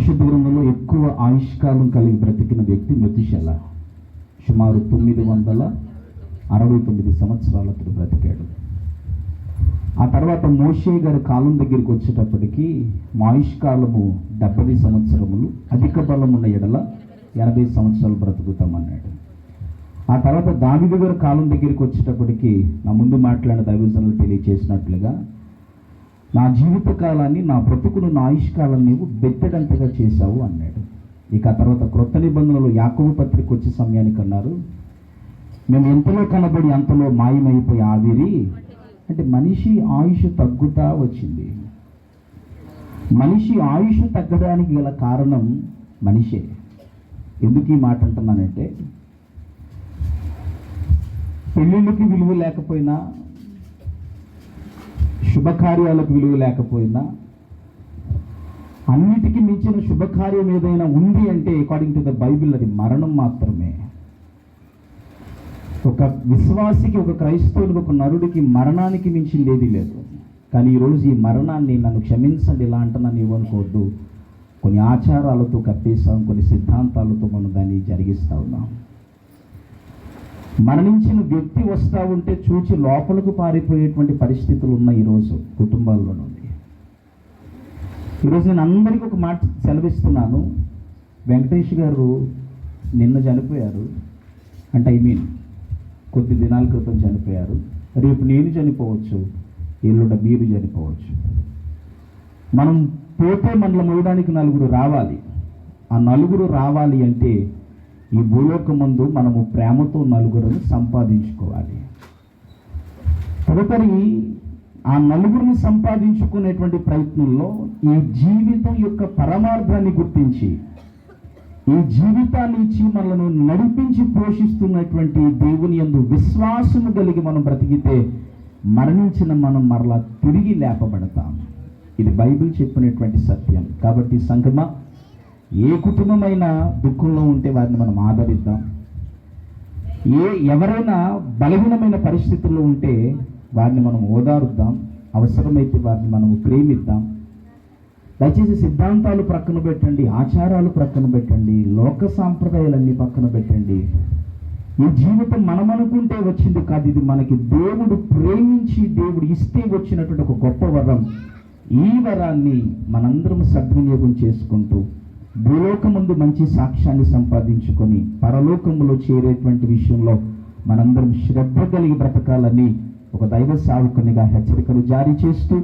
పరిశుద్ధ గ్రంథంలో ఎక్కువ ఆయుష్కాలం కలిగి బ్రతికిన వ్యక్తి మెతుశల సుమారు తొమ్మిది వందల అరవై తొమ్మిది సంవత్సరాలు అతడు బ్రతికాడు. ఆ తర్వాత మోషే గారి కాలం దగ్గరికి వచ్చేటప్పటికి మా ఆయుష్కాలము డెబ్బై సంవత్సరములు అధిక బలం ఉన్న ఎడల ఎనభై సంవత్సరాలు బ్రతుకుతామన్నాడు. ఆ తర్వాత దావిదు గారి కాలం దగ్గరికి వచ్చేటప్పటికి నా ముందు మాట్లాడిన దైవజనులు తెలియచేసినట్లుగా నా జీవిత కాలాన్ని నా బ్రతుకును నా ఆయుష్కాలం నీవు బెత్తడంతగా చేశావు అన్నాడు. ఇక ఆ తర్వాత క్రొత్త నిబంధనలు యాకవ పత్రిక వచ్చే సమయానికి అన్నారు మేము ఎంతలో కనబడి అంతలో మాయమైపోయి ఆవిరి? అంటే మనిషి ఆయుష్ తగ్గుతా వచ్చింది. మనిషి ఆయుష్ తగ్గడానికి గల కారణం మనిషే. ఎందుకు ఈ మాట అంటున్నానంటే పెళ్ళిళ్ళకి విలువ లేకపోయినా శుభకార్యాలకు విలువ లేకపోయినా అన్నిటికీ మించిన శుభకార్యం ఏదైనా ఉంది అంటే అకార్డింగ్ టు ద బైబిల్ అది మరణం మాత్రమే. ఒక విశ్వాసికి ఒక క్రైస్తవునికి ఒక నరుడికి మరణానికి మించింది ఏది లేదు. కానీ ఈరోజు ఈ మరణాన్ని నన్ను క్షమించండి ఇలా అంటున్నాను ఇవ్వనుకోవద్దు. కొన్ని ఆచారాలతో కప్పేస్తాం కొన్ని సిద్ధాంతాలతో మనం దాన్ని జరిగిస్తూ ఉన్నాం. మరణించిన వ్యక్తి వస్తూ ఉంటే చూచి లోపలకు పారిపోయేటువంటి పరిస్థితులు ఉన్నాయి ఈరోజు కుటుంబాల్లో నుండి. ఈరోజు నేను అందరికీ ఒక మాట సెలవిస్తున్నాను. వెంకటేష్ గారు నిన్న చనిపోయారు. అంటే ఐ మీన్ కొద్ది దినాల క్రితం చనిపోయారు. రేపు నేను చనిపోవచ్చు ఎల్లుండ మీరు చనిపోవచ్చు. మనం పోతే మనల్ని మోయడానికి నలుగురు రావాలి. ఆ నలుగురు రావాలి అంటే ఈ భూలోకమందు మనము ప్రేమతో నలుగురిని సంపాదించుకోవాలి. తదుపరి ఆ నలుగురిని సంపాదించుకునేటువంటి ప్రయత్నంలో ఈ జీవితం యొక్క పరమార్థాన్ని గుర్తించి ఈ జీవితాన్ని ఇచ్చి మనలను నడిపించి పోషిస్తున్నటువంటి దేవుని యందు విశ్వాసము కలిగి మనం బ్రతికితే మరణించిన మనం మరలా తిరిగి లేపబడతాం. ఇది బైబిల్ చెప్పినటువంటి సత్యం. కాబట్టి సంక్రమ ఏ కుటుంబమైనా దుఃఖంలో ఉంటే వారిని మనం ఆదరిద్దాం. ఏ ఎవరైనా బలహీనమైన పరిస్థితుల్లో ఉంటే వారిని మనం ఓదారుద్దాం. అవసరమైతే వారిని మనము ప్రేమిద్దాం. దయచేసి సిద్ధాంతాలు ప్రక్కన పెట్టండి ఆచారాలు ప్రక్కన పెట్టండి లోక సాంప్రదాయాలన్నీ పక్కన పెట్టండి. ఈ జీవితం మనం అనుకుంటే వచ్చింది కాదు ఇది మనకి దేవుడు ప్రేమించి దేవుడు ఇస్తే వచ్చినటువంటి ఒక గొప్ప వరం. ఈ వరాన్ని మనందరం సద్వినియోగం చేసుకుంటూ భూలోకముందు మంచి సాక్ష్యాన్ని సంపాదించుకొని పరలోకములో చేరేటువంటి విషయంలో మనందరం శ్రద్ధ కలిగి బ్రతకాలని ఒక దైవ సావుకునిగా హెచ్చరికలు జారీ చేస్తూ